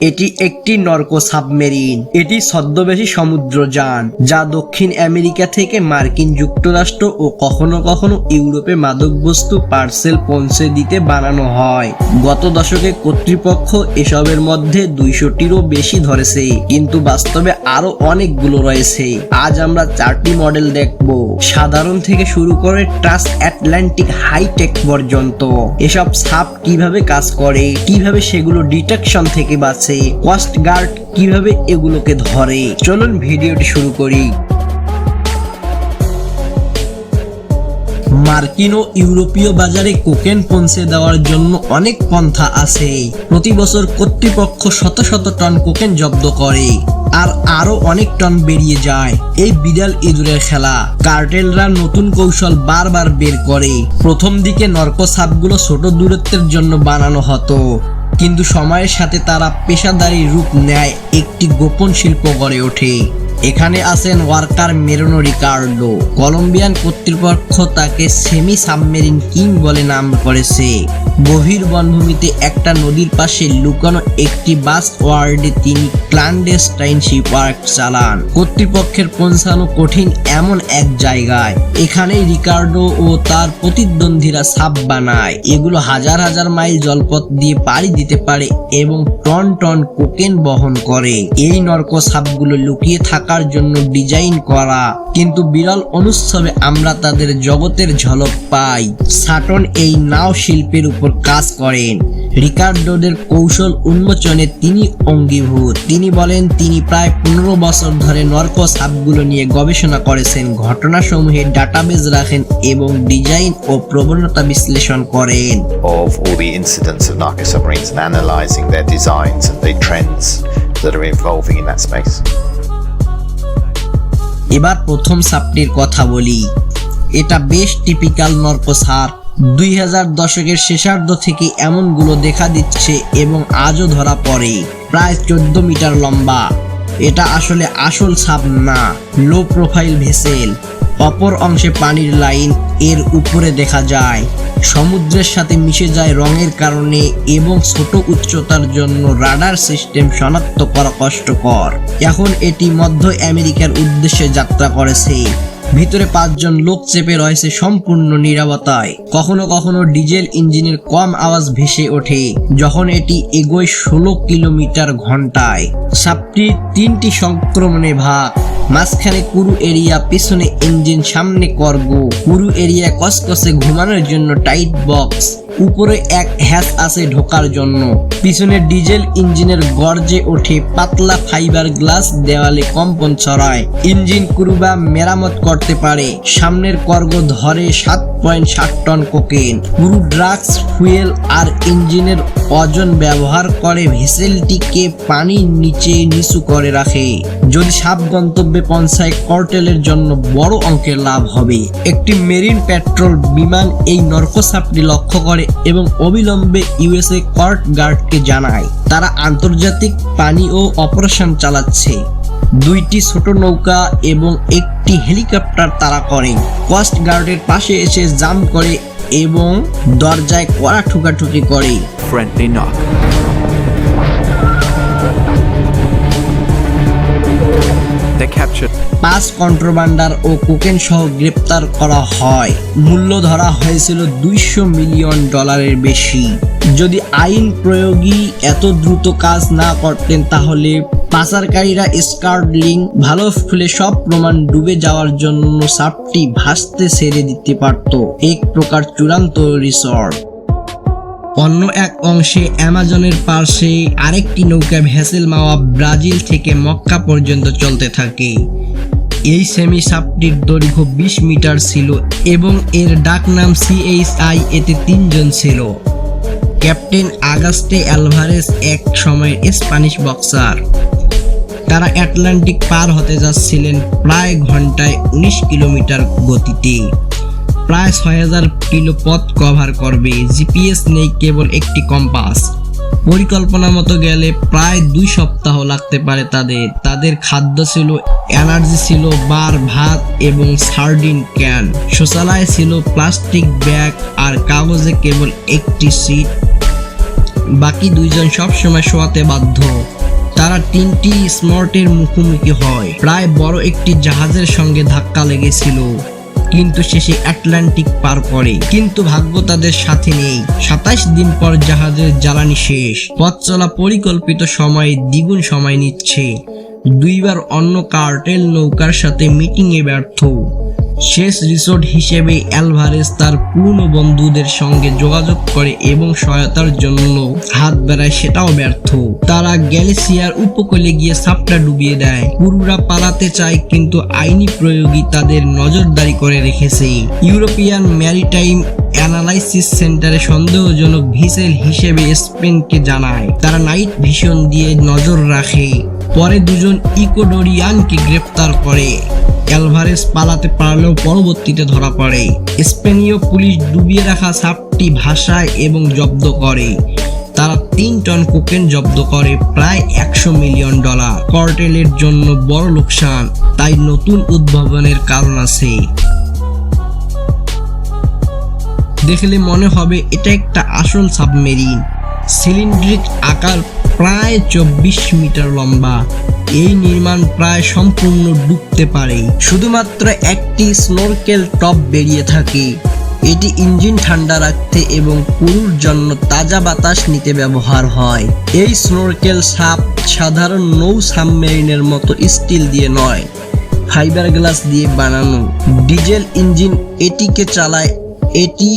এটি একটি নরকো সাবমেরিন। এটি ছদ্মবেশী সমুদ্রযান, যা দক্ষিণ আমেরিকা থেকে মার্কিন যুক্তরাষ্ট্র ও কখনো কখনো ইউরোপে মাদকবস্তু পার্সেল পৌঁছে দিতে বানানো হয়। গত দশকে কর্তৃপক্ষ এসবের মধ্যে দুইশোটিরও বেশি ধরেছে, কিন্তু বাস্তবে আরও অনেকগুলো রয়েছে। আজ আমরা চারটি মডেল দেখব। সাধারণ থেকে শুরু করে ট্রান্স আটলান্টিক হাইটেক পর্যন্ত। এসব সাপ কীভাবে কাজ করে, কীভাবে সেগুলো ডিটেকশন থেকে বাঁচে কোস্ট গার্ড কীভাবে এগুলোকে ধরে? চলুন ভিডিওটি শুরু করি। মার্কিন ও ইউরোপীয় বাজারে কোকেন পৌঁছে দেওয়ার জন্য অনেক পন্থা আছে। প্রতি বছর কর্তৃপক্ষ শত শত টন কোকেন জব্দ করে, আর আরও অনেক টন বেরিয়ে যায়। এই বিড়াল ইঁদুরের খেলা। কার্টেলরা নতুন কৌশল বারবার বের করে। প্রথম দিকে নরকো সাপগুলো ছোট দূরত্বের জন্য বানানো হতো। কিন্তু সময়ের সাথে তারা পেশাদারি রূপ নেয়, একটি গোপন শিল্প গড়ে ওঠে। এখানে আছেন ওয়ার্কার মেরোনো রিকার্ডো। কলম্বিয়ান কর্তৃপক্ষ তাকে সেমি সাবমেরিন কিং বলে নাম করেছে। গভীর বনভূমিতে একটা নদীর পাশে লুকানো একটি বাস ওয়ার্ডে তিনি ক্লান্ডেস্টাইনশিপ ওয়ার্ক চালান। কর্তৃপক্ষের পৌঁছানো কঠিন এমন এক জায়গায়। এখানেই রিকার্ডো ও তার প্রতিদ্বন্দ্বীরা সাপ বানায়। এগুলো হাজার হাজার মাইল জলপথ দিয়ে পাড়ি দিতে পারে এবং টন টন কোকেন বহন করে। এই নরক সাপগুলো লুকিয়ে থাকার জন্য ডিজাইন করা। কিন্তু বিরল অনুৎসবে আমরা তাদের জগতের ঝলক পাই। সাটন এই নাও শিল্পের উপর কাজ করেন। রিকার্ডোদের কৌশল উন্মোচনে তিনি অঙ্গীভূত। তিনি বলেন তিনি প্রায় পনেরো বছর ধরে নরক সাপগুলো নিয়ে গবেষণা করেছেন ঘটনাসমূহে ডাটাবেজ রাখেন এবং ডিজাইন ও প্রবণতা বিশ্লেষণ করেন। Of all the incidents of narco submarines and analysing their designs and the trends that are evolving in that space. এবার প্রথম সাপটির কথা বলি। এটা বেশ টিপিক্যাল নরকো সাপ দুই হাজার দশকের শেষার্ধ থেকে এমনগুলো দেখা দিচ্ছে এবং আজও ধরা পড়ে। প্রায় চোদ্দ মিটার লম্বা। এটা আসলে আসল সাপ না লো প্রোফাইল ভেসেল অপর অংশে পানির লাইন এর উপরে দেখা যায়। সমুদ্রের সাথে মিশে যায় রঙের কারণে এবং ছোট উচ্চতার জন্য রাডার সিস্টেম শনাক্ত করা কষ্টকর। এখন এটি মধ্য আমেরিকার উদ্দেশ্যে যাত্রা করেছে। ভিতরে পাঁচজন লোক চেপে রয়েছে সম্পূর্ণ নিরাপত্তায়। কখনো কখনো ডিজেল ইঞ্জিনের কম আওয়াজ ভেসে ওঠে, যখন এটি এগোয় ষোলো কিলোমিটার ঘন্টায়। সাপটি তিনটি সংক্রমণে ভাগ। মাঝখানে কুরু এরিয়া, পিছনে ইঞ্জিন, সামনে কর্গ। কুরু এরিয়া কসকসে ঘুমানোর জন্য টাইট বক্স। উপরে এক হ্যাচ আছে ঢোকার জন্য। পিছনে ডিজেল ইঞ্জিনের গর্জে ওঠে পাতলা ফাইবার গ্লাস দেওয়ালে কম্পন ছড়ায়। ইঞ্জিন কুরুবা মেরামত করতে পারে। সামনের কর্গ ধরে সাত পয়েন্ট ষাট টন কোকেন। পুরু ড্রাগস, ফুয়েল আর ইঞ্জিনের ওজন ব্যবহার করে ভেসেলটিকে পানির নিচে নিচু করে রাখে। যদি সাপ গন্তব্যে পৌঁছায়, কর্টেলের জন্য বড় অঙ্কের লাভ হবে। একটি মেরিন পেট্রোল বিমান এই নরকোসাপটি লক্ষ্য করে এবং অবিলম্বে ইউএসএ কর্ট গার্ডকে জানায়, তারা আন্তর্জাতিক পানি ও অপারেশন চালাচ্ছে। দুইটি ছোট নৌকা এবং একটি হেলিকপ্টার তারা করে। কোস্ট গার্ডের পাশে এসে জাম করে এবং দরজায় কড়া ঠুকাঠুকি করে। Friendly knock. They captured. পাঁচ কন্ট্রোবান্ডার ও কোকেন সহ গ্রেপ্তার করা হয়। মূল্য ধরা হয়েছিল দুইশো মিলিয়ন ডলারের বেশি। যদি আইন প্রয়োগী এত দ্রুত কাজ না করতেন, তাহলে পাচারকারীরা স্কার্ডলিং ভালো ফুলে সব প্রমাণ ডুবে যাওয়ার জন্য সাপটি ভাসতে ছেড়ে দিতে পারত। এক প্রকার চূড়ান্ত রিসর্ট। অন্য এক অংশে অ্যামাজনের পার্শ্বে আরেকটি নৌকা ভেসেল মাওয়া ব্রাজিল থেকে মক্কা পর্যন্ত চলতে থাকে। এই সেমি সাপটির দৈর্ঘ্য বিশ মিটার ছিল এবং এর ডাকনাম সিএইচআই এতে তিনজন ছিল। ক্যাপ্টেন আগাস্টে অ্যালভারেস এক সময়ের স্প্যানিশ বক্সার। তারা অ্যাটলান্টিক পার হতে যাচ্ছিলেন প্রায় ঘন্টায় উনিশ কিলোমিটার গতিতে। প্রায় ছয় হাজার কিলো পথ কভার করবে। জিপিএস নেই, কেবল একটি কম্পাস পরিকল্পনা মতো গেলে প্রায় দুই সপ্তাহ লাগতে পারে তাদের। তাদের খাদ্য ছিল এনার্জি ছিল, বার ভাত এবং সার্ডিন ক্যান শৌচালয় ছিল প্লাস্টিক ব্যাগ আর কাগজে কেবল একটি সিট বাকি দুইজন সবসময় শোয়াতে বাধ্য। তারা তিনটি স্মর্টের মুখোমুখি হয়। প্রায় বড় একটি জাহাজের সঙ্গে ধাক্কা লেগেছিল। কিন্তু শেষে আটলান্টিক পার করে। কিন্তু ভাগ্য তাদের সাথে নেই। সাতাশ দিন পর জাহাজের জ্বালানি শেষ। পথ চলা পরিকল্পিত সময়ে দ্বিগুণ সময় নিচ্ছে। দুইবার অন্য কার্টেল নৌকার সাথে মিটিংয়ে ব্যর্থ। শেষ রিসোর্ট হিসেবে অ্যালভারেজ তার পুরনো বন্ধুদের সঙ্গে যোগাযোগ করে এবং সহায়তার জন্য হাত বেড়ায়, সেটাও ব্যর্থ। তারা গ্যালিসিয়ার উপকূলে গিয়ে সাপটা ডুবিয়ে দেয়। পুরুরা পালাতে চায়, কিন্তু আইনি প্রয়োগী তাদের নজরদারি করে রেখেছে। ইউরোপিয়ান ম্যারিটাইম অ্যানালাইসিস সেন্টারে সন্দেহজনক ভিসেল হিসেবে স্পেনকে জানায়। তারা নাইট ভিশন দিয়ে নজর রাখে। পরে দুজন ইকোডোরিয়ানকে গ্রেপ্তার করে। অ্যালভারেজ পালাতে পারলেও পরবর্তীতে ধরা পড়ে। স্পেনীয় পুলিশ ডুবিয়ে রাখা সাপটি ভাষায় এবং জব্দ করে। তারা তিন টন কোকেন জব্দ করে, প্রায় একশো মিলিয়ন ডলার। কর্টেলের জন্য বড় লোকসান, তাই নতুন উদ্ভাবনের কারণ আছে। দেখলে মনে হবে, এটা একটা আসল সাবমেরিন। সিলিন্ড্রিক আকার প্রায় চব্বিশ মিটার লম্বা। এই নির্মাণ প্রায় সম্পূর্ণ ডুবতে পারে। শুধুমাত্র একটি স্নোরকেল টপ বেরিয়ে থাকে। এটি ইঞ্জিন ঠান্ডা রাখতে এবং পুরুর জন্য তাজা বাতাস নিতে ব্যবহার হয়। এই স্নোরকেল সাপ সাধারণ নৌ সাবমেরিনের মতো স্টিল দিয়ে নয় ফাইবার গ্লাস দিয়ে বানানো। ডিজেল ইঞ্জিন এটিকে চালায় এটি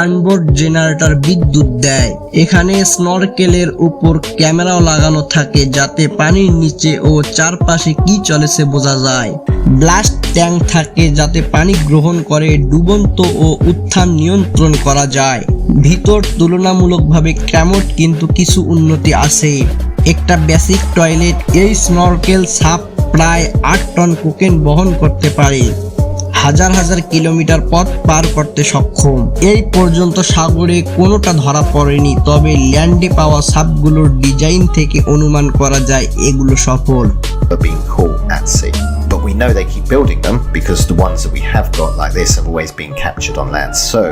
আনবোর্ড জেনারেটর বিদ্যুৎ দেয়। এখানে স্নরকেলের উপর ক্যামেরাও লাগানো থাকে যাতে পানির নিচে ও চারপাশে কি চলেছে বোঝা যায়। ব্লাস্ট ট্যাঙ্ক থাকে যাতে পানি গ্রহণ করে, ডুবন্ত ও উত্থান নিয়ন্ত্রণ করা যায়। ভিতর তুলনামূলকভাবে ক্যামট কিন্তু কিছু উন্নতি আছে। একটা বেসিক টয়লেট এই স্নরকেল সাপ প্রায় আট টন কোকেন বহন করতে পারে। হাজার হাজার কিলোমিটার পথ পার করতে সক্ষম এই পর্যন্ত সাগরে কোনোটা ধরা পড়েনি তবে ল্যান্ডে পাওয়া সাপগুলোর ডিজাইন থেকে অনুমান করা যায় এগুলো সফল. But we know they keep building them because the ones that we have got like this have always been captured on land. So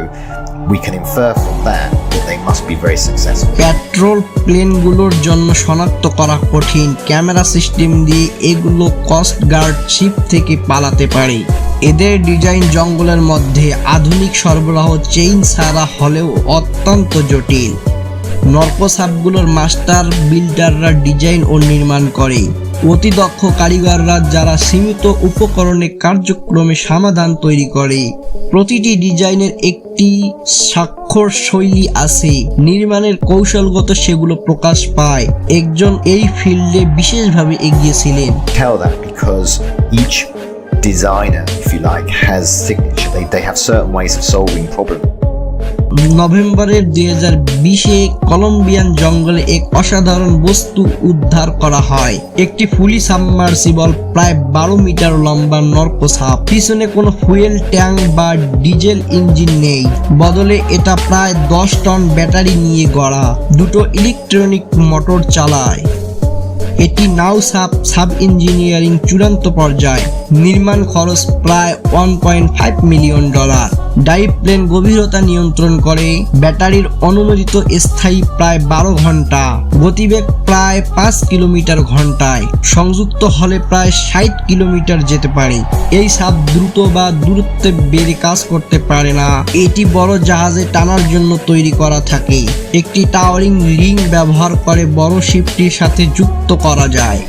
we can infer from that that they must be very successful. Petrol প্লেনগুলোর জন্য শনাক্ত করা কঠিন camera system দিয়ে এগুলো coast guard sheep থেকে পালাতে পারে এদের ডিজাইন জঙ্গলের মধ্যে আধুনিক সরবরাহ চেইন ছাড়া হলেও অত্যন্ত জটিল। নর্কোসাপগুলোর মাস্টার বিল্ডাররা ডিজাইন ও নির্মাণ করে। অতি দক্ষ কারিগররা যারা সীমিত উপকরণে কার্যক্রমে সমাধান তৈরি করে। প্রতিটি ডিজাইনের একটি স্বাক্ষর শৈলী আছে। নির্মাণের কৌশলগত সেগুলো প্রকাশ পায়। একজন এই ফিল্ডে বিশেষভাবে এগিয়েছিলেন। Designer, if you like, has signature. They, they have certain ways of solving problems. নভেম্বরের দুই হাজার বিশে কলম্বিয়ান জঙ্গলে এক অসাধারণ বস্তু উদ্ধার করা হয়। একটি ফুলি সাবমার্সিবল প্রায় বারো মিটার লম্বা নরকোসাপ পিছনে কোনো ফুয়েল ট্যাঙ্ক বা ডিজেল ইঞ্জিন নেই। বদলে এটা প্রায় দশ টন ব্যাটারি নিয়ে গড়া। দুটো ইলেকট্রনিক মোটর চালায়। এটি নাও সাব সাব ইঞ্জিনিয়ারিং চূড়ান্ত পর্যায়ে। নির্মাণ খরচ প্রায় one point five million dollar dive plane গভীরতা নিয়ন্ত্রণ করে, ব্যাটারির অনুমোদিত স্থায়ী প্রায় বারো ঘণ্টা, গতিবেগ প্রায় পাঁচ কিলোমিটার ঘন্টায়, সংযুক্ত হলে প্রায় ষাট কিলোমিটার যেতে পারে। এই সাপ দ্রুত বা দূরত্বে বেড়ে কাজ করতে পারে না। এটি বড় জাহাজে টানার জন্য তৈরি করা থাকে। একটি টাওয়ারিং রিং ব্যবহার করে বড় শিপটির সাথে যুক্ত করা যায়।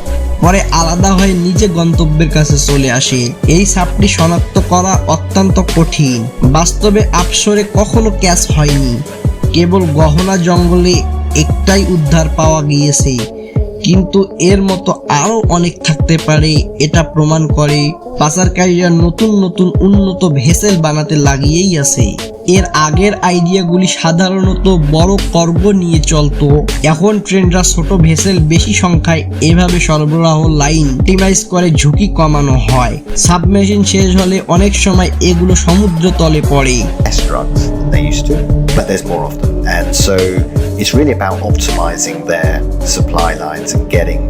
পরে আলাদা হয়ে নিজে গন্তব্যের কাছে চলে আসে। এই সাপটি শনাক্ত করা অত্যন্ত কঠিন। বাস্তবে আপসরে কখনো ক্যাচ হয়নি। কেবল গহনা জঙ্গলে একটাই উদ্ধার পাওয়া গিয়েছে। কিন্তু এর মতো আরও অনেক থাকতে পারে, এটা প্রমাণ করে পাচারকারীরা নতুন নতুন উন্নত ভেসেল বানাতে লাগিয়েই আছে। এর আগের আইডিয়াগুলি সাধারণত বড় কর্গ নিয়ে চলতো। এখন ট্রেনরা ছোট ভেসেল বেশি সংখ্যায় এভাবে সরবরাহ লাইন টিমাইজ করে ঝুঁকি কমানো হয়। সাবমেশিন শেষ হলে অনেক সময় এগুলো সমুদ্র তলে পড়ে. And so, it's really about optimizing their supply lines and getting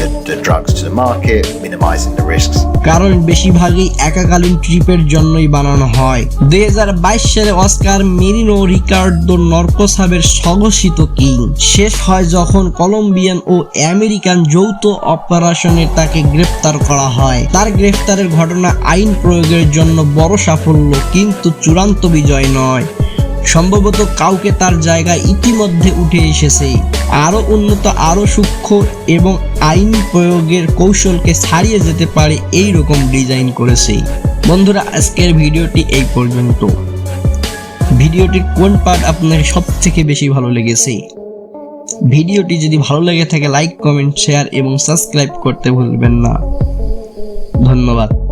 the, the drugs to the market, minimizing the risks. কারণ বেশিরভাগই একাকালীন ট্রিপের জন্যই বানানো হয়। দুই হাজার বাইশ সালে অস্কার মেরিনো রিকার্ডো নর্কোসাবের স্বঘোষিত কিং। শেষ হয় যখন কলম্বিয়ান ও আমেরিকান যৌথ অপারেশনে তাকে গ্রেফতার করা হয়। তার গ্রেফতারের ঘটনা আইন প্রয়োগের জন্য বড় সাফল্য কিন্তু চূড়ান্ত বিজয় নয়। সম্ভবত কাউকে তার জায়গায় ইতিমধ্যে উঠে এসেছে। আরও উন্নত আরও সূক্ষ্ম এবং আইন প্রয়োগের কৌশলকে ছাড়িয়ে যেতে পারে এই রকম ডিজাইন করেছে। বন্ধুরা, আজকের ভিডিওটি এই পর্যন্ত। ভিডিওটির কোন পার্ট আপনার সব থেকে বেশি ভালো লেগেছে? ভিডিওটি যদি ভালো লেগে থাকে, লাইক, কমেন্ট, শেয়ার এবং সাবস্ক্রাইব করতে ভুলবেন না। ধন্যবাদ।